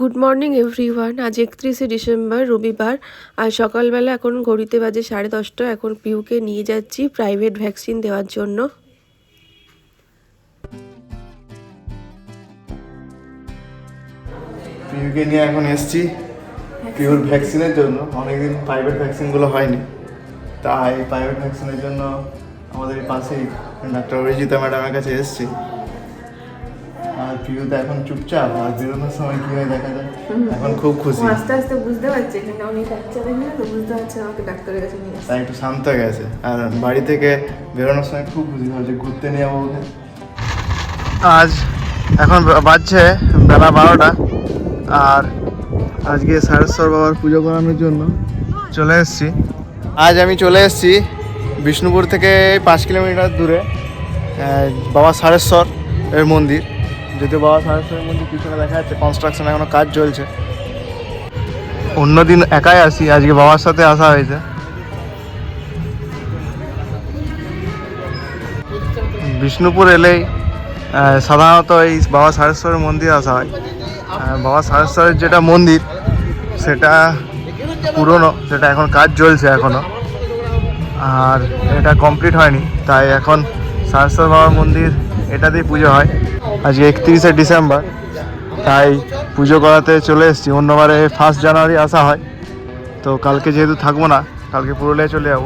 Good morning everyone আজ একত্রিশে December, রবিবার। আর সকালবেলা এখন ঘড়িতে বাজে সাড়ে দশটা। এখন পিউকে নিয়ে যাচ্ছি প্রাইভেট ভ্যাকসিন দেওয়ার জন্য। পিউকে নিয়ে এখন এসছি পিওর ভ্যাকসিনের জন্য। অনেকদিন প্রাইভেট ভ্যাকসিনগুলো হয়নি। তাই প্রাইভেট ভ্যাকসিনের জন্য আমাদের পাশেই ডাক্তার অরিজিতা ম্যাডামের কাছে এসছি। আর পিউ তো এখন চুপচাপ আর বেরোনোর সময় কী হয় দেখা যায় এখন খুব খুশি। আস্তে আস্তে বুঝতে পারছি এখানে অনেক বাচ্চা দেখে তো বুঝতে পারছে আমাকে ডাক্তারের কাছে নিয়ে তাই একটু শান্ত হয়ে গেছে। আর বাড়ি থেকে বেরোনোর সময় খুব খুশি হয়েছে ঘুরতে নিয়ে যাব ওকে। আজ এখন বাজছে বেলা বারোটা আর আজকে সারেশ্বর বাবার পুজো করানোর জন্য চলে এসেছি। আজ আমি চলে এসেছি বিষ্ণুপুর থেকে পাঁচ কিলোমিটার দূরে বাবা সারেশ্বর এর মন্দির। যদিও বাবা সারেশ্বরের মন্দির পিছনে দেখা যাচ্ছে কনস্ট্রাকশন এখনও কাজ চলছে। অন্যদিন একাই আসি, আজকে বাবার সাথে আসা হয়েছে। বিষ্ণুপুর এলেই সাধারণত এই বাবা সারেশ্বরের মন্দির আসা হয়। বাবা সারেশ্বরের যেটা মন্দির, সেটা পুরনো, সেটা এখন কাজ চলছে এখনও। আর এটা কমপ্লিট হয়নি, তাই এখন সারেশ্বর বাবার মন্দির এটাতেই পুজো হয়। আজকে একত্রিশে ডিসেম্বর, তাই পুজো করাতে চলে এসেছি। অন্যবারে ফার্স্ট জানুয়ারি আসা হয়। তো কালকে যেহেতু থাকব না, কালকে পুরুলিয়ায় চলে যাব।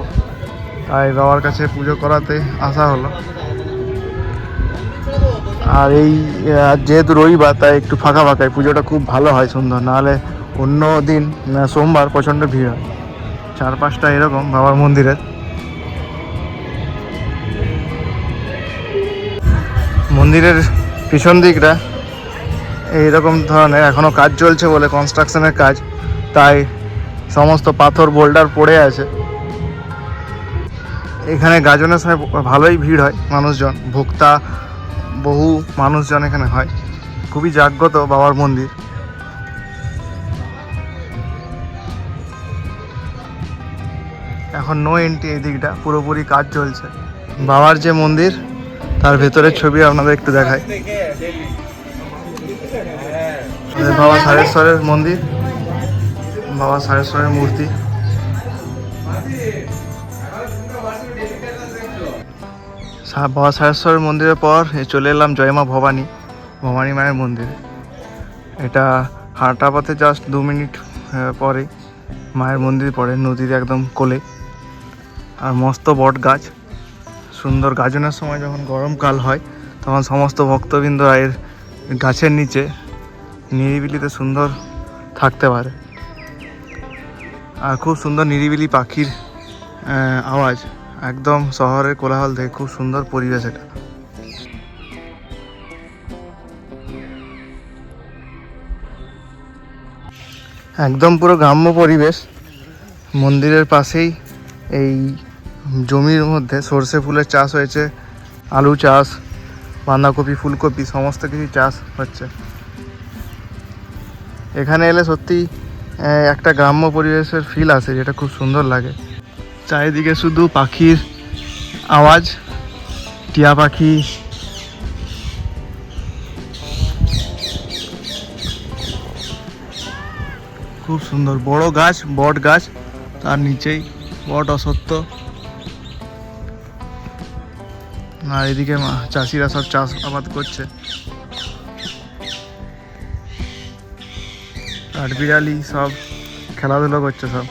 তাই বাবার কাছে পুজো করাতে আসা হলো। আর এই যেহেতু রবিবার, তাই একটু ফাঁকা ফাঁকাই। পুজোটা খুব ভালো হয় সুন্দর। নাহলে অন্য দিন সোমবার প্রচণ্ড ভিড় হয়। চার পাঁচটা এরকম বাবার মন্দিরের। মন্দিরের পিছন দিকটা এইরকম ধরনের এখনও কাজ চলছে বলে কনস্ট্রাকশনের কাজ। তাই সমস্ত পাথর বোল্ডার পড়ে আছে। এখানে গাজনের সময় ভালোই ভিড় হয় মানুষজন। ভোক্তা, বহু মানুষজন এখানে হয়। খুবই জাগ্রত বাবার মন্দির। এখন নো এন্ট্রি এই দিকটা পুরোপুরি কাজ চলছে। বাবার যে মন্দির তার ভেতরের ছবি আপনাদের একটু দেখাই। বাবা সারেশ্বরের মন্দির, বাবা সারেশ্বরের মূর্তি। বাবা সারেশ্বরের মন্দিরের পর চলে এলাম জয়মা ভবানী ভবানী মায়ের মন্দিরে। এটা হাঁটা পথে জাস্ট দু মিনিট পরে মায়ের মন্দির পড়ে নদীর একদম কোলে। আর মস্ত বট গাছ সুন্দর গাজনের সময় যখন গরমকাল হয়, তখন সমস্ত ভক্তবৃন্দ এর গাছের নিচে নিরিবিলিতে সুন্দর থাকতে পারে। আর খুব সুন্দর নিরিবিলি পাখির আওয়াজ একদম শহরের কোলাহল থেকে খুব সুন্দর পরিবেশ এটা। একদম পুরো গ্রাম্য পরিবেশ, মন্দিরের পাশেই এই জমির মধ্যে সর্ষে ফুলের চাষ হয়েছে, আলু চাষ, বাঁধাকপি, ফুলকপি, সমস্ত কিছু চাষ হচ্ছে। এখানে এলে সত্যি একটা গ্রাম্য পরিবেশের ফিল আসে যেটা খুব সুন্দর লাগে। চারিদিকে শুধু পাখির আওয়াজ, টিয়া পাখি। খুব সুন্দর, বড় গাছ, বট গাছ, তার নিচেই, বট অসত্য। আর এদিকে চাষিরা সব চাষ আবাদ করছে। আর বিড়ালি সব খেলাধুলো করছে সব।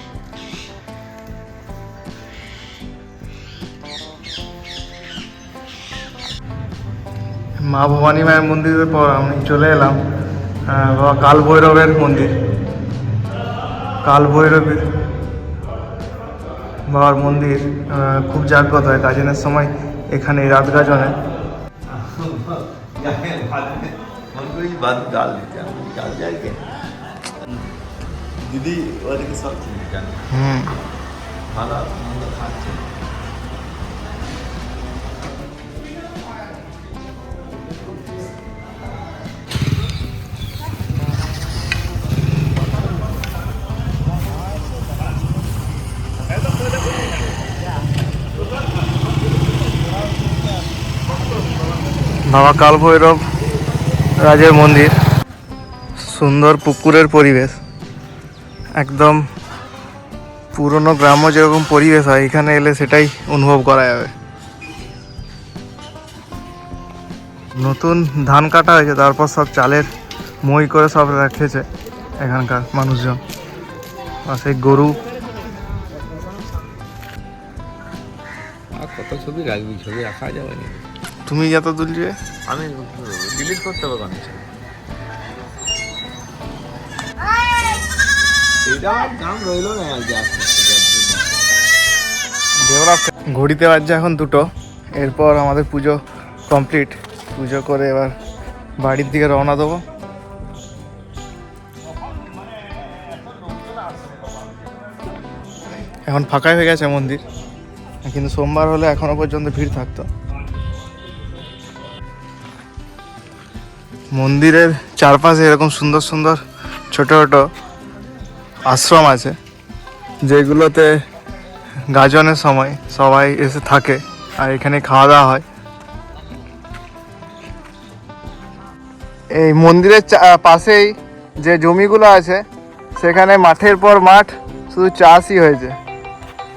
মা ভবানী মায়ের মন্দিরের পর আমি চলে এলাম বাবা কাল ভৈরবের মন্দির। কাল ভৈরবের বাবার মন্দির খুব জাগ্রত হয়। গাজনের সময় এখানে এই রাত গাজনে মনে বাদ ডাল দিতে আমি ডাল যাই কে দিদি ওদেরকে সব চিনি জানি হুম ভালো মন্দ খাচ্ছে বাবা কালভৈরব রাজের মন্দির। সুন্দর পুকুরের পরিবেশ। একদম পুরনো গ্রাম্য যেরকম পরিবেশ হয়, এখানে এলে সেটাই অনুভব করা যাবে। নতুন ধান কাটা হয়েছে, তারপর সব চালের মই করে সব রেখেছে এখানকার মানুষজন। আর সেই গরু। কত ছবি রাখবি, ছবি রাখা যাবে তুমি যত তুলছে আমি ডিলিট করতে হবে কেন ছবি এটা আর দাম রইল না আজকে আসতে ডেভেলপ ঘড়িতে বাজছে এখন দুটো। এরপর আমাদের পুজো কমপ্লিট পুজো করে এবার বাড়ির দিকে রওনা দেবো। এখন ফাঁকাই হয়ে গেছে মন্দির। কিন্তু সোমবার হলে এখনও পর্যন্ত ভিড় থাকতো। মন্দিরের চারপাশে এরকম সুন্দর সুন্দর ছোট ছোট আশ্রম আছে, যেগুলোতে গাজনের সময় সবাই এসে থাকে আর এখানে খাওয়া দাওয়া হয়। এই মন্দিরের পাশেই যে জমিগুলো আছে, সেখানে মাঠের পর মাঠ শুধু চাষই হয়েছে।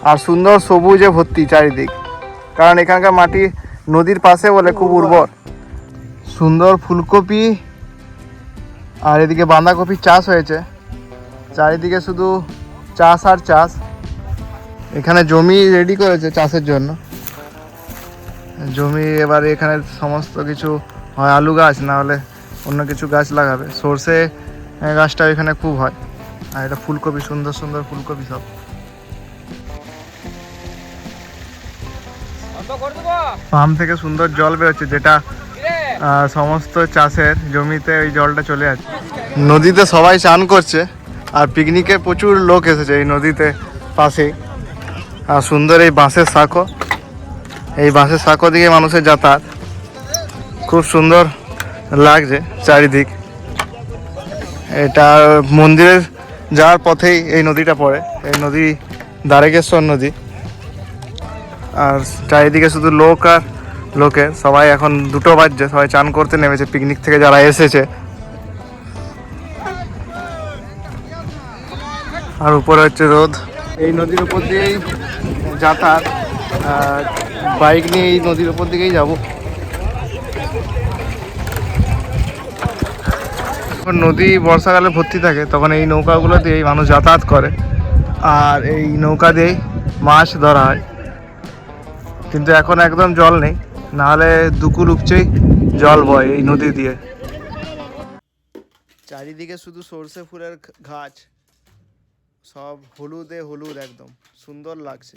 আর সুন্দর সবুজে ভর্তি চারিদিক, কারণ এখানকার মাটি নদীর পাশে বলে খুব উর্বর। সুন্দর ফুলকপি আর এদিকে বাঁধাকপি চাষ হয়েছে। চারিদিকে শুধু চাষ আর চাষ। এখানে জমি রেডি করেছে চাষের জন্য। জমি এবার এখানে সমস্ত কিছু হয় আলু গাছ না হলে অন্য কিছু গাছ লাগাবে। সর্ষে গাছটা এখানে খুব হয়। আর এটা ফুলকপি সুন্দর সুন্দর ফুলকপি সব। পাম্প থেকে সুন্দর জল বেরোচ্ছে যেটা সমস্ত চাষের জমিতে ওই জলটা চলে যাচ্ছে। নদীতে সবাই চান করছে, আর পিকনিকে প্রচুর লোক এসেছে এই নদীতে পাশেই। আর সুন্দর এই বাঁশের সাঁকো। এই বাঁশের সাঁকো দিকে মানুষের যাতায়াত। খুব সুন্দর লাগছে চারিদিক। এটা মন্দিরের যাওয়ার পথেই এই নদীটা পড়ে। এই নদী দ্বারেকেশ্বর নদী। আর চারিদিকে শুধু লোক আর লোকে, সবাই এখন দুটো বাজছে, সবাই চান করতে নেমেছে পিকনিক থেকে যারা এসেছে। আর উপরে হচ্ছে রোদ। এই নদীর উপর দিয়েই যাতায়াত। বাইক নিয়ে এই নদীর উপর দিকেই যাব। নদী বর্ষাকালে ভর্তি থাকে, তখন এই নৌকাগুলো দিয়েই মানুষ যাতায়াত করে। আর এই নৌকা দিয়েই মাছ ধরা হয়। কিন্তু এখন একদম জল নেই। নাহলে দুকুল উপচেই জল বয় এই নদী দিয়ে। চারিদিকে শুধু সর্ষে ফুলের গাছ। সব হলুদে হলুদ একদম। সুন্দর লাগছে।